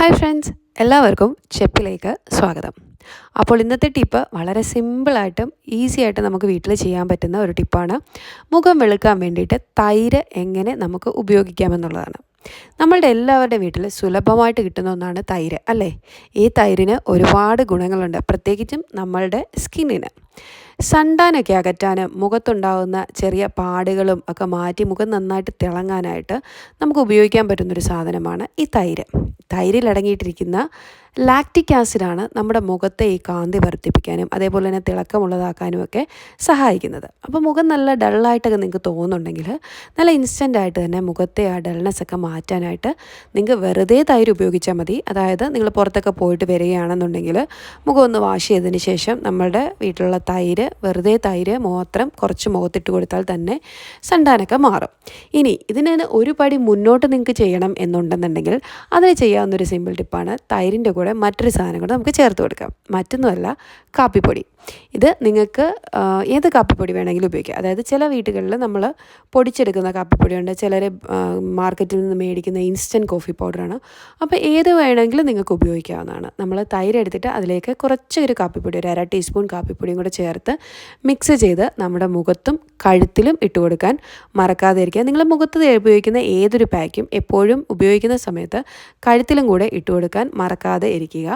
Hi friends എല്ലാവർക്കും ചെപ്പിലേക്ക് സ്വാഗതം. അപ്പോൾ ഇന്നത്തെ ടിപ്പ് വളരെ സിമ്പിളായിട്ടും ഈസി ആയിട്ട് നമുക്ക് വീട്ടിൽ ചെയ്യാൻ പറ്റുന്ന ഒരു ടിപ്പാണ്. മുഖം വെളുക്കാൻ വേണ്ടിയിട്ട് തൈര് എങ്ങനെ നമുക്ക് ഉപയോഗിക്കാമെന്നുള്ളതാണ്. നമ്മളുടെ എല്ലാവരുടെ വീട്ടിൽ സുലഭമായിട്ട് കിട്ടുന്ന ഒന്നാണ് തൈര് അല്ലേ? ഈ തൈരിന് ഒരുപാട് ഗുണങ്ങളുണ്ട് പ്രത്യേകിച്ചും നമ്മളുടെ സ്കിന്നിന്. സണ്ടാനൊക്കെ അകറ്റാനും മുഖത്തുണ്ടാകുന്ന ചെറിയ പാടുകളും ഒക്കെ മാറ്റി മുഖം നന്നായിട്ട് തിളങ്ങാനായിട്ട് നമുക്ക് ഉപയോഗിക്കാൻ പറ്റുന്നൊരു സാധനമാണ് ഈ തൈര്. തൈരിൽ അടങ്ങിയിട്ടിരിക്കുന്ന ലാക്റ്റിക് ആസിഡാണ് നമ്മുടെ മുഖത്തെ ഈ കാന്തി വർദ്ധിപ്പിക്കാനും അതേപോലെ തന്നെ തിളക്കമുള്ളതാക്കാനും ഒക്കെ സഹായിക്കുന്നത്. അപ്പോൾ മുഖം നല്ല ഡള്ളായിട്ടൊക്കെ നിങ്ങൾക്ക് തോന്നുന്നുണ്ടെങ്കിൽ നല്ല ഇൻസ്റ്റന്റ് ആയിട്ട് തന്നെ മുഖത്തെ ആ ഡൾനെസ് ഒക്കെ മാറ്റാനായിട്ട് നിങ്ങൾക്ക് വെറുതെ തൈര് ഉപയോഗിച്ചാൽ മതി. അതായത് നിങ്ങൾ പുറത്തൊക്കെ പോയിട്ട് വരികയാണെന്നുണ്ടെങ്കിൽ മുഖം ഒന്ന് വാഷ് ചെയ്തതിന് ശേഷം നമ്മളുടെ വീട്ടിലുള്ള തൈര് വെറുതെ തൈര് മാത്രം കുറച്ച് മുഖത്തിട്ട് കൊടുത്താൽ തന്നെ സണ്ടാനൊക്കെ മാറും. ഇനി ഇതിന് ഒരു പടി മുന്നോട്ട് നിങ്ങൾക്ക് ചെയ്യണം എന്നുണ്ടെന്നുണ്ടെങ്കിൽ അതിന് ചെയ്യാവുന്നൊരു സിമ്പിൾ ടിപ്പാണ് തൈരിന്റെ കൂടെ മറ്റൊരു സാധനം കൂടെ നമുക്ക് ചേർത്ത് കൊടുക്കാം. മറ്റൊന്നുമല്ല കാപ്പിപ്പൊടി. ഇത് നിങ്ങൾക്ക് ഏത് കാപ്പിപ്പൊടി വേണമെങ്കിലും ഉപയോഗിക്കാം. അതായത് ചില വീടുകളിൽ നമ്മൾ പൊടിച്ചെടുക്കുന്ന കാപ്പിപ്പൊടിയുണ്ട് ചിലർ മാർക്കറ്റിൽ നിന്ന് മേടിക്കുന്ന ഇൻസ്റ്റന്റ് കോഫി പൗഡറാണ് അപ്പോൾ ഏത് വേണമെങ്കിലും നിങ്ങൾക്ക് ഉപയോഗിക്കാവുന്നതാണ്. നമ്മൾ തൈര് എടുത്തിട്ട് അതിലേക്ക് കുറച്ചൊരു കാപ്പിപ്പൊടി ഒരു അര ടീസ്പൂൺ കാപ്പിപ്പൊടിയും കൂടെ ചേർത്ത് മിക്സ് ചെയ്ത് നമ്മുടെ മുഖത്തും കഴുത്തിലും ഇട്ട് കൊടുക്കാൻ മറക്കാതിരിക്കുക. നിങ്ങൾ മുഖത്ത് ഉപയോഗിക്കുന്ന ഏതൊരു പാക്കും എപ്പോഴും ഉപയോഗിക്കുന്ന സമയത്ത് കഴുത്തിലും കൂടെ ഇട്ട് കൊടുക്കാൻ മറക്കാതെ ഇരിക്കുക.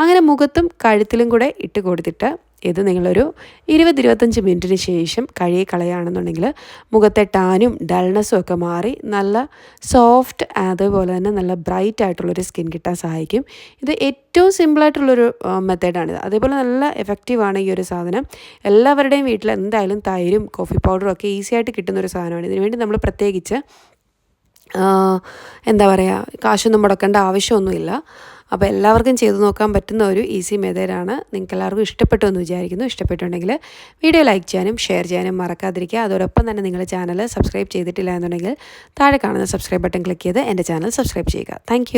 അങ്ങനെ മുഖത്തും കഴുത്തിലും കൂടെ ഇട്ട് കൊടുത്തിട്ട് ഇത് നിങ്ങളൊരു ഇരുപത് ഇരുപത്തഞ്ച് മിനിറ്റിന് ശേഷം കഴുകി കളയുകയാണെന്നുണ്ടെങ്കിൽ മുഖത്തെ ടാനും ഡൾനെസ്സും ഒക്കെ മാറി നല്ല സോഫ്റ്റ് അതുപോലെ തന്നെ നല്ല ബ്രൈറ്റ് ആയിട്ടുള്ളൊരു സ്കിൻ കിട്ടാൻ സഹായിക്കും. ഇത് ഏറ്റവും സിമ്പിളായിട്ടുള്ളൊരു മെത്തേഡാണിത് അതേപോലെ നല്ല എഫക്റ്റീവാണ് ഈ ഒരു സാധനം. എല്ലാവരുടെയും വീട്ടിൽ എന്തായാലും തൈരും കോഫി പൗഡറും ഒക്കെ ഈസി ആയിട്ട് കിട്ടുന്ന ഒരു സാധനമാണ് ഇതിനുവേണ്ടി നമ്മൾ പ്രത്യേകിച്ച് എന്താ പറയുക കാശൊന്നും മുടക്കേണ്ട ആവശ്യമൊന്നുമില്ല. അപ്പോൾ എല്ലാവർക്കും ചെയ്തു നോക്കാൻ പറ്റുന്ന ഒരു ഈസി മെത്തേഡാണ് നിങ്ങൾക്ക് എല്ലാവർക്കും ഇഷ്ടപ്പെട്ടു എന്ന് വിചാരിക്കുന്നു. ഇഷ്ടപ്പെട്ടുണ്ടെങ്കിൽ വീഡിയോ ലൈക്ക് ചെയ്യാനും ഷെയർ ചെയ്യാനും മറക്കാതിരിക്കുക. അതോടൊപ്പം തന്നെ നിങ്ങൾ ചാനൽ സബ്സ്ക്രൈബ് ചെയ്തിട്ടില്ല എന്നുണ്ടെങ്കിൽ താഴെ കാണുന്ന സബ്സ്ക്രൈബ് ബട്ടൺ ക്ലിക്ക് ചെയ്ത് എന്റെ ചാനൽ സബ്സ്ക്രൈബ് ചെയ്യുക. താങ്ക്